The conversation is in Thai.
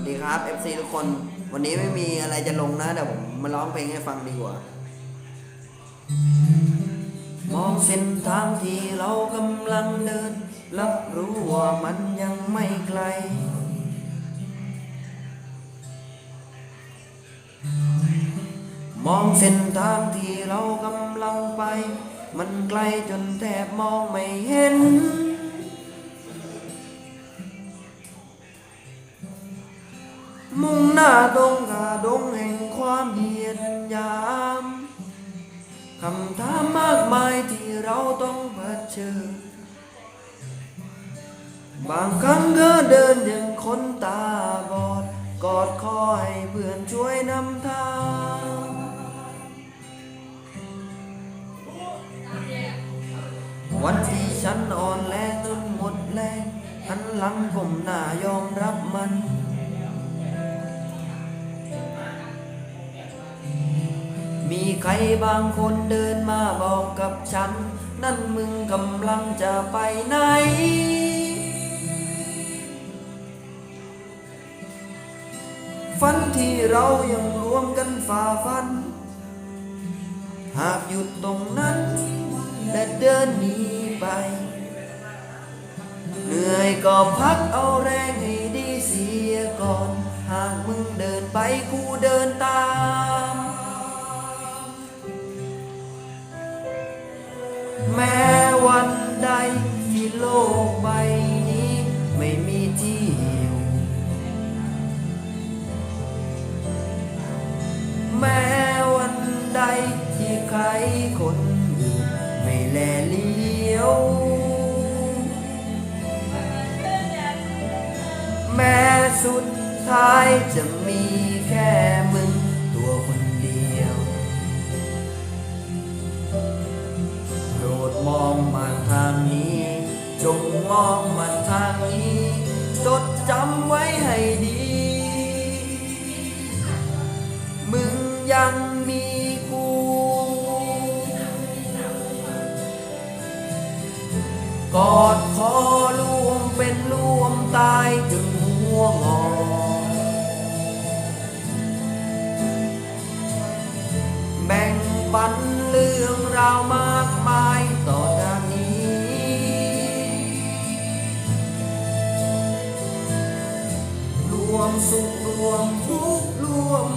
วัสดีครับ FC ทุกคน วันนี้ไม่มีอะไรจะลงนะเดี๋ยวผมมาร้องเพลงให้ฟังดีกว่า มองเส้นทางที่เรากำลังเดิน รับรู้ว่ามันยังไม่ไกล มองเส้นทางที่เรากำลังไป มันไกลจนแทบมองไม่เห็น มุ่งหน้าตรงกาดงแห่งความเหียดยามคำถามมากมายที่เราต้องเผชิญบางครั้งก็เดินอย่างคนตาบอด กอดคอให้เพื่อนช่วยนำทางวันที่ฉันอ่อนแรงจนหมดแรงหันหลังผมหน้ายอมรับมัน ใครบางคนเดินมาบอกกับฉัน นั่นมึงกำลังจะไปไหน ฝันที่เรายังรวมกันฝ่าฟัน หากหยุดตรงนั้น และเดินหนีไป เหนื่อยก็พักเอาแรงให้ดีเสียก่อน หากมึงเดินไปกูเดินตาม แม้วันใดที่โลกใบนี้ไม่มีที่อยู่แม้วันใดที่ใครคนอื่นไม่แลเลี้ยว แม้สุดท้ายจะมีแค่มึง จดจำไว้ให้ดี มึงยังมีกู กอดคอรวมเป็นรวมตายจนหัวงอแบ่งปันเรื่องราวมาก วมสุขรวมทุกรวม